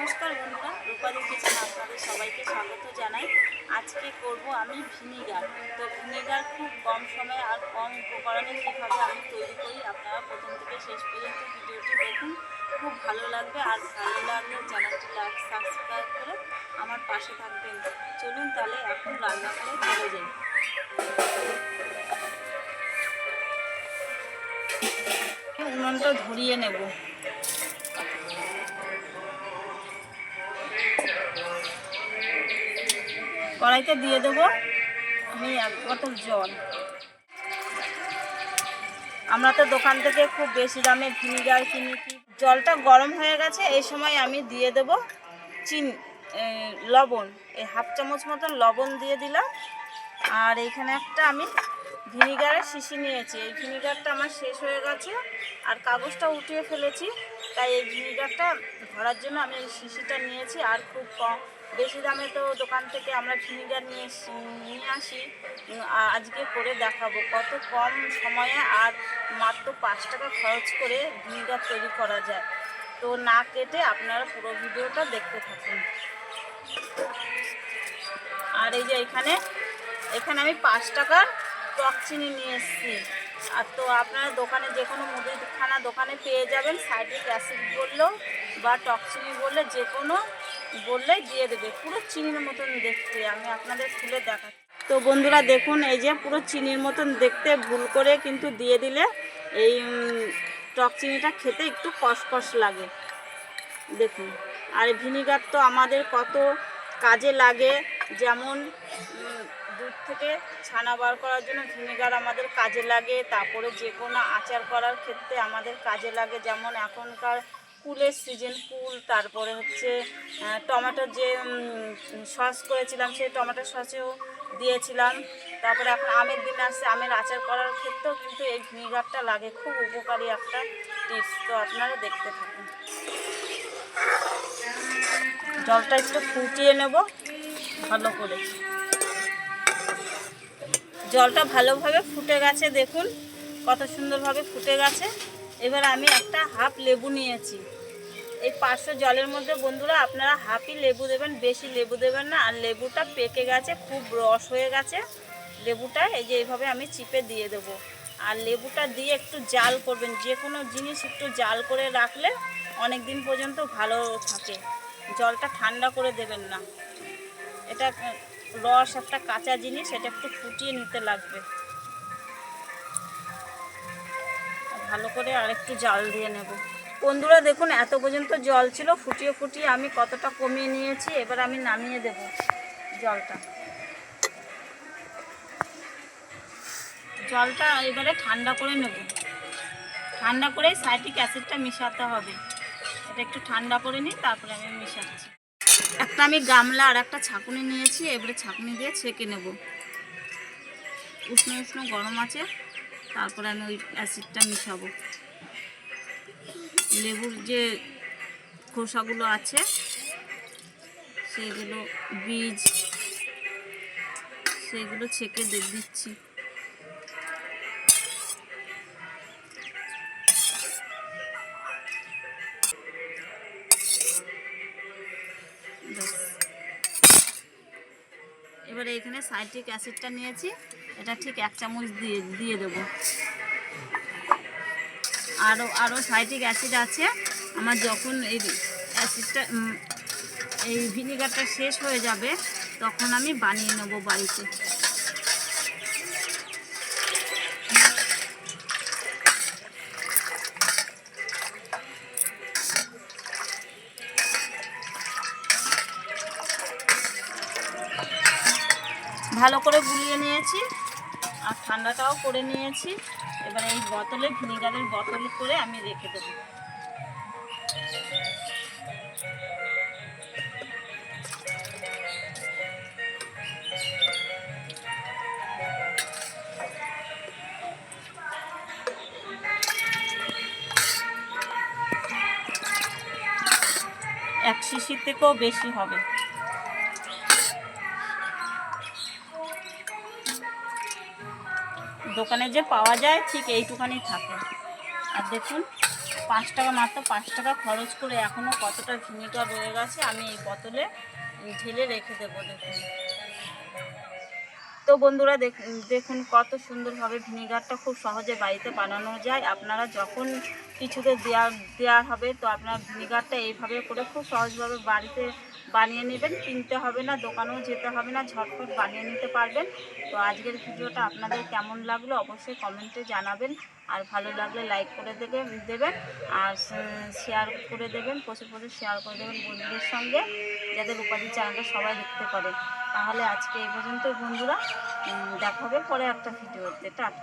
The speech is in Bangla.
নমস্কার বন্ধুরা রূপাদি কিচেন আপনাদের সবাইকে স্বাগত জানাই। আজকে করব আমি ভিনিগার। তো ভিনিগার খুব কম সময়ে আর কম উপকরণে কীভাবে আমি তৈরি করি আপনারা প্রথম থেকে শেষ পর্যন্ত ভিডিওটি দেখুন। খুব ভালো লাগবে আর ভালো লাগলে চ্যানেলটি লাইক, সাবস্ক্রাইব করে আমার পাশে থাকবেন। চলুন তাহলে এখন রান্না করে চলে যাই। উনুনটা ধরিয়ে নেব। কড়াইতে দিয়ে দেবো আমি এক বোতল জল। আমরা তো দোকান থেকে খুব বেশি দামে ভিনিগার কিনি জলটা গরম হয়ে গেছে, এই সময় আমি দিয়ে দেবো চিনি লবণ। এই হাফ চামচ মতন লবণ দিয়ে দিলাম। আর এখানে একটা আমি ভিনিগারের শিশি নিয়েছি। এই ভিনিগারটা আমার শেষ হয়ে গেছে আর কাগজটা উঠিয়ে ফেলেছি। তাই এই ভিনিগারটা ভরার জন্য আমি এই শিশিটা নিয়েছি আর খুব কম বেশি দামে তো দোকান থেকে আমরা ভিনিগার নিয়ে নিয়ে আসি। আজকে করে দেখাবো কত কম সময়ে আর মাত্র পাঁচ টাকা খরচ করে ভিনিগার তৈরি করা যায়। তো না কেটে আপনারা পুরো ভিডিওটা দেখতে থাকুন। আর এই যে এখানে এখানে আমি পাঁচ টাকার টক চিনি নিয়ে এসেছি। আর তো আপনারা দোকানে যে কোনো মুদিখানা দোকানে পেয়ে যাবেন। সাইট্রিক অ্যাসিড বললেও বা টক চিনি বললে যে কোনো বললেই দিয়ে দেবে। পুরো চিনির মতন দেখতে, আমি আপনাদের খুলে দেখাচ্ছি। তো বন্ধুরা দেখুন, এই যে পুরো চিনির মতন দেখতে, ভুল করে কিন্তু দিয়ে দিলে এই টক চিনিটা খেতে একটু কষকষ লাগে। দেখুন, আর ভিনিগার তো আমাদের কত কাজে লাগে। যেমন দুধ থেকে ছানা বার করার জন্য ভিনিগার আমাদের কাজে লাগে। তারপরে যে কোনো আচার করার ক্ষেত্রে আমাদের কাজে লাগে। যেমন এখনকার কুলের সিজন কুল তারপরে হচ্ছে টমেটোর যে সস করেছিলাম, সেই টমেটো সসেও দিয়েছিলাম। তারপরে এখন আমের দিন আসছে, আমের আচার করার ক্ষেত্রেও কিন্তু এই ভিনিগারটা লাগে, খুব উপকারী একটা টিপস। তো আপনারা দেখতে থাকুন। জলটা একটু ফুটিয়ে নেব, ভালো করে। জলটা ভালোভাবে ফুটে গেছে, দেখুন, কত সুন্দরভাবে ফুটে গেছে। এবার আমি একটা হাফ লেবু নিয়েছি। এই পাঁচশো জলের মধ্যে বন্ধুরা, আপনারা হাফই লেবু দেবেন, বেশি লেবু দেবেন না। আর লেবুটা পেকে গেছে, খুব রস হয়ে গেছে। লেবুটা এই যে এইভাবে আমি চিপে দিয়ে দেব। আর লেবুটা দিয়ে একটু জাল করবেন। যে কোনো জিনিস একটু জাল করে রাখলে অনেক দিন পর্যন্ত ভালো থাকে। জলটা ঠান্ডা করে দেবেন না। এটা রস, একটা কাঁচা জিনিস, এটা একটু ফুটিয়ে নিতে লাগবে। ভালো করে আর একটু জাল দিয়ে নেব। বন্ধুরা দেখুন, এত পর্যন্ত জল ছিল, ফুটিয়ে ফুটিয়ে আমি কতটা কমিয়ে নিয়েছি, এবার আমি নামিয়ে দেব জলটা। জলটা এবারে ঠান্ডা করে নেব। ঠান্ডা করে সাইট্রিক অ্যাসিডটা মেশাতে হবে। এটা একটু ঠান্ডা করে নিই, তারপরে আমি মেশাচ্ছি। একটা আমি গামলা আর একটা ছাঁকুনি নিয়েছি, এবারে ছাঁকুনি দিয়ে ছেঁকে নেব। উষ্ণ উষ্ণ গরম আছে। তারপরে আমি ওই অ্যাসিডটা মিশাবো। লেবুর যে খোসাগুলো আছে সেগুলো বীজ সেগুলো ছেঁকে দিচ্ছি। এবারে এখানে সাইট্রিক অ্যাসিডটা নিয়েছি। এটা ঠিক এক চামচ দিয়ে দিয়ে দেবো। আরও আরও সাইট্রিক অ্যাসিড আছে। আমার যখন এই অ্যাসিডটা এই ভিনিগারটা শেষ হয়ে যাবে, তখন আমি বানিয়ে নেব বাড়িতে। ভালো করে গুলিয়ে নিয়েছি আর ঠান্ডাটাও করে নিয়েছি। এবার এই বোতলে ভিনিগারের বোতল করে আমি রেখে দেবো। এক শিশির থেকেও বেশি হবে। দোকানে যে পাওয়া যায়, ঠিক এইটুখানি থাকে। আর দেখুন, পাঁচ টাকা মাত্র, পাঁচ টাকা খরচ করে এখনও কতটা ভিনিগার রয়ে গেছে, আমি এই বোতলে ঢেলে রেখে দেবো, দেখুন। তো বন্ধুরা দেখ- দেখুন কত সুন্দরভাবে ভিনিগারটা খুব সহজে বাড়িতে বানানো যায়। আপনারা যখন কিছুতে দেওয়া দেওয়া হবে তো আপনার ভিনিগারটা এইভাবে করে খুব সহজভাবে বাড়িতে বানিয়ে নেবেন। কিনতে হবে না, দোকানেও যেতে হবে না ঝটফট বানিয়ে নিতে পারবেন। তো আজকের ভিডিওটা আপনাদের কেমন লাগল অবশ্যই কমেন্টে জানাবেন। আর ভালো লাগলে লাইক করে দেবেন দেবেন। আর শেয়ার করে দেবেন, প্রচুর প্রচুর শেয়ার করে দেবেন বন্ধুদের সঙ্গে, যাদের রূপালী চ্যানেলটা সবাই দেখতে পারে। তাহলে আজকে এই পর্যন্ত বন্ধুরা। দেখাবে পরে একটা ভিডিওতে। টাটা।